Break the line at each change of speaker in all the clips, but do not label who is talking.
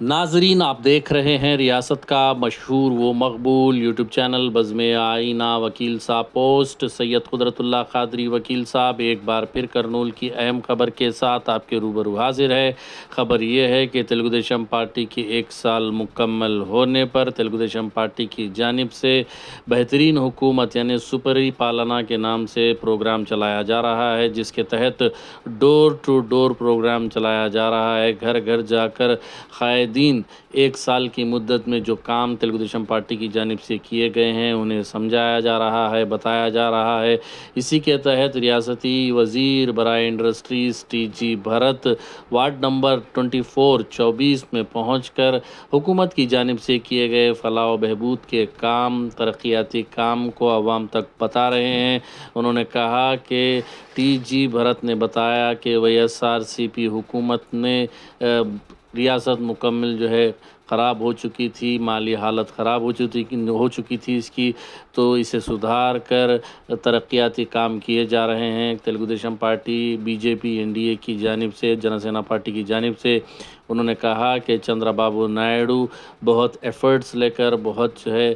ناظرین، آپ دیکھ رہے ہیں ریاست کا مشہور و مقبول یوٹیوب چینل بزم آئینہ وکیل صاحب پوسٹ۔ سید قدرت اللہ قادری وکیل صاحب، ایک بار پھر کرنول کی اہم خبر کے ساتھ آپ کے روبرو حاضر ہے خبر یہ ہے کہ تلگو دیشم پارٹی کی ایک سال مکمل ہونے پر تلگو دیشم پارٹی کی جانب سے بہترین حکومت یعنی سپری پالنا کے نام سے پروگرام چلایا جا رہا ہے، جس کے تحت ڈور ٹو ڈور پروگرام چلایا جا رہا ہے۔ گھر گھر جا کر خائد دین ایک سال کی مدت میں جو کام تلگو دیشم پارٹی کی جانب سے کیے گئے ہیں، انہیں سمجھایا جا رہا ہے، بتایا جا رہا ہے۔ اسی کے تحت ریاستی وزیر برائے انڈسٹریز ٹی جی بھرت وارڈ نمبر ٹونٹی فور چوبیس میں پہنچ کر حکومت کی جانب سے کیے گئے فلاح و بہبود کے کام، ترقیاتی کام کو عوام تک بتا رہے ہیں۔ انہوں نے کہا کہ ٹی جی بھرت نے بتایا کہ وی ایس آر سی پی حکومت نے ریاست مکمل جو ہے خراب ہو چکی تھی، مالی حالت خراب ہو چکی ہو چکی تھی اس کی، تو اسے سدھار کر ترقیاتی کام کیے جا رہے ہیں۔ تلگو دیشم پارٹی، بی جے پی، این ڈی اے کی جانب سے، جن سینا پارٹی کی جانب سے انہوں نے کہا کہ چندرا بابو نائیڈو بہت ایفرٹس لے کر بہت جو ہے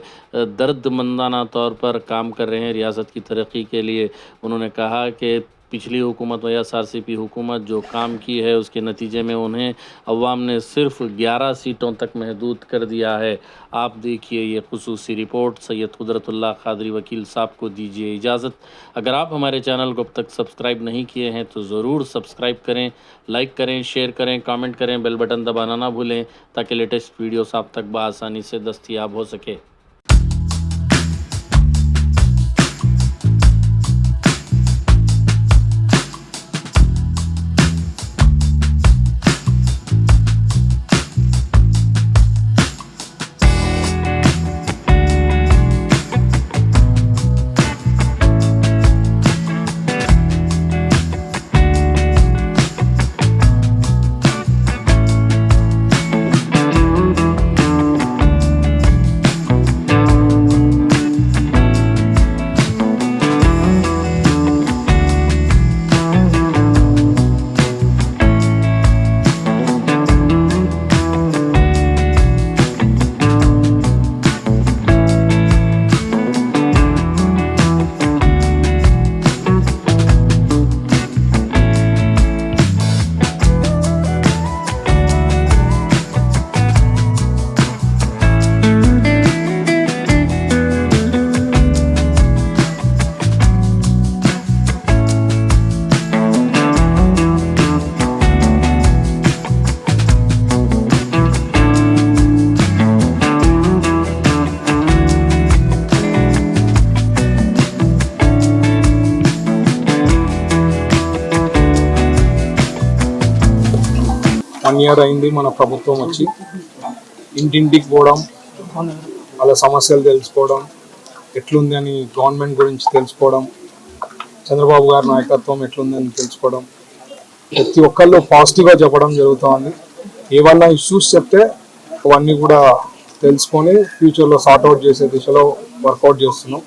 درد مندانہ طور پر کام کر رہے ہیں۔ ریاست کی ترقی کے لیے انہوں نے کہا کہ پچھلی حکومت یا سار سی پی حکومت جو کام کی ہے، اس کے نتیجے میں انہیں عوام نے صرف گیارہ سیٹوں تک محدود کر دیا ہے۔ آپ دیکھیے یہ خصوصی رپورٹ، سید قدرت اللہ قادری وکیل صاحب کو دیجیے اجازت۔ اگر آپ ہمارے چینل کو اب تک سبسکرائب نہیں کیے ہیں تو ضرور سبسکرائب کریں، لائک کریں، شیئر کریں، کامنٹ کریں، بیل بٹن دبانا نہ بھولیں تاکہ لیٹسٹ ویڈیوز آپ تک بآسانی سے دستیاب ہو سکے۔
One year అయింది మన ప్రభుత్వం వచ్చి. ఇంటింటికి పోవడం వాళ్ళ సమస్యలు తెలుసుకోవడం ఎట్లుంది అని గవర్నమెంట్ గురించి తెలుసుకోవడం చంద్రబాబు గారి నాయకత్వం ఎట్లుంది అని తెలుసుకోవడం. ప్రతి ఒక్కళ్ళు పాజిటివ్గా చెప్పడం జరుగుతుంది. ఏవన్నా ఇష్యూస్ చెప్తే అవన్నీ కూడా తెలుసుకొని ఫ్యూచర్లో సార్ట్అవుట్ చేసే దిశలో వర్కౌట్ చేస్తున్నాం.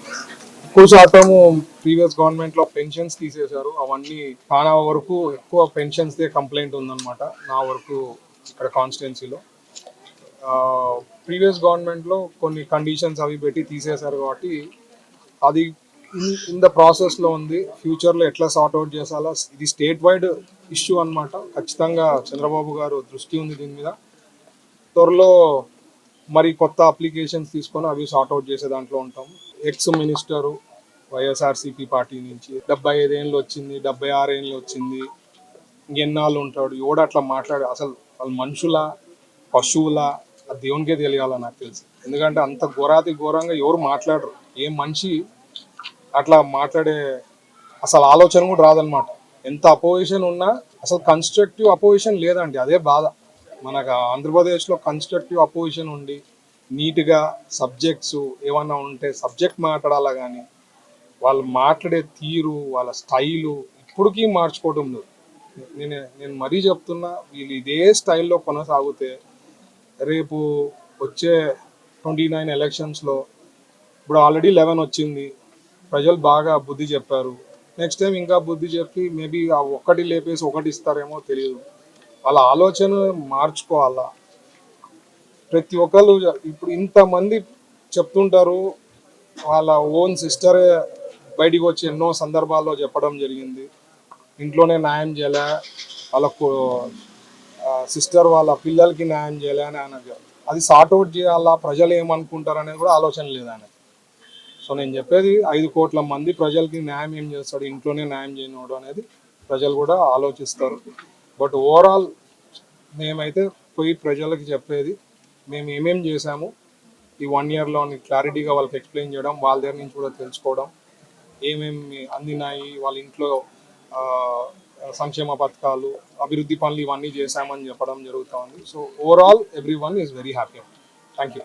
ఎక్కువ శాతము ప్రీవియస్ గవర్నమెంట్లో పెన్షన్స్ తీసేశారు. అవన్నీ చాలా వరకు ఎక్కువ పెన్షన్స్ దే కంప్లైంట్ ఉందన్నమాట నా వరకు ఇక్కడ కాన్స్టిట్యున్సీలో. ప్రీవియస్ గవర్నమెంట్లో కొన్ని కండిషన్స్ అవి పెట్టి తీసేశారు కాబట్టి అది ఇన్ ద ప్రాసెస్లో ఉంది. ఫ్యూచర్లో ఎట్లా సార్ట్ అవుట్ చేసాలా ఇది స్టేట్ వైడ్ ఇష్యూ అనమాట ఖచ్చితంగా చంద్రబాబు గారు దృష్టి ఉంది దీని మీద. త్వరలో మరి కొత్త అప్లికేషన్స్ తీసుకొని అవి సార్ట్అవుట్ చేసే దాంట్లో ఉంటాం. ఎక్స్ మినిస్టరు వైఎస్ఆర్సీపీ పార్టీ నుంచి. డెబ్బై ఐదేళ్ళు వచ్చింది డెబ్బై ఆరు వచ్చింది. ఇంకెన్నాళ్ళు ఉంటాడు? ఎవడు అట్లా మాట్లాడు? అసలు వాళ్ళు మనుషుల? పశువుల? ఆ దేవునికే తెలియాలని నాకు తెలిసి. ఎందుకంటే అంత ఘోరాతి ఘోరంగా ఎవరు మాట్లాడరు. ఏ మనిషి అట్లా మాట్లాడే అసలు ఆలోచన కూడా రాదనమాట ఎంత అపోజిషన్ ఉన్నా అసలు కన్స్ట్రక్టివ్ అపోజిషన్ లేదండి. అదే బాధ. మనకు ఆంధ్రప్రదేశ్లో కన్స్ట్రక్టివ్ అపోజిషన్ ఉండి నీట్గా సబ్జెక్ట్స్ ఏమన్నా ఉంటే సబ్జెక్ట్ మాట్లాడాలా కానీ వాళ్ళు మాట్లాడే తీరు వాళ్ళ స్టైలు ఇప్పటికీ మార్చుకోవడం లేదు. నేను నేను మరీ చెప్తున్నా వీళ్ళు ఇదే స్టైల్లో కొనసాగితే రేపు వచ్చే ట్వంటీ నైన్ ఎలక్షన్స్లో ఇప్పుడు ఆల్రెడీ లెవెన్ వచ్చింది. ప్రజలు బాగా బుద్ధి చెప్పారు. నెక్స్ట్ టైం ఇంకా బుద్ధి చెప్పి మేబీ ఆ ఒక్కటి లేపేసి ఒకటి ఇస్తారేమో తెలియదు వాళ్ళ ఆలోచన మార్చుకోవాలా? ప్రతి ఒక్కరు ఇప్పుడు ఇంతమంది చెప్తుంటారు వాళ్ళ ఓన్ సిస్టరే బయటికి వచ్చి ఎన్నో సందర్భాల్లో చెప్పడం జరిగింది. ఇంట్లోనే న్యాయం చేయలే? వాళ్ళకు సిస్టర్ వాళ్ళ పిల్లలకి న్యాయం చేయలే అని ఆయన అది సార్ట్ అవుట్ చేయాలా? ప్రజలు ఏమనుకుంటారు అనేది కూడా ఆలోచన లేదు ఆయన సో నేను చెప్పేది ఐదు కోట్ల మంది ప్రజలకి న్యాయం ఏం చేస్తాడు? ఇంట్లోనే న్యాయం చేయనివాడు అనేది ప్రజలు కూడా ఆలోచిస్తారు. బట్ ఓవరాల్ మేమైతే పోయి ప్రజలకి చెప్పేది మేము ఏమేం చేసాము ఈ వన్ ఇయర్లో క్లారిటీగా వాళ్ళకి ఎక్స్ప్లెయిన్ చేయడం వాళ్ళ దగ్గర నుంచి కూడా తెలుసుకోవడం ఏమేమి అందినాయి వాళ్ళ ఇంట్లో సంక్షేమ పథకాలు అభివృద్ధి పనులు ఇవన్నీ చేశామని చెప్పడం జరుగుతుంది so overall everyone is very happy thank you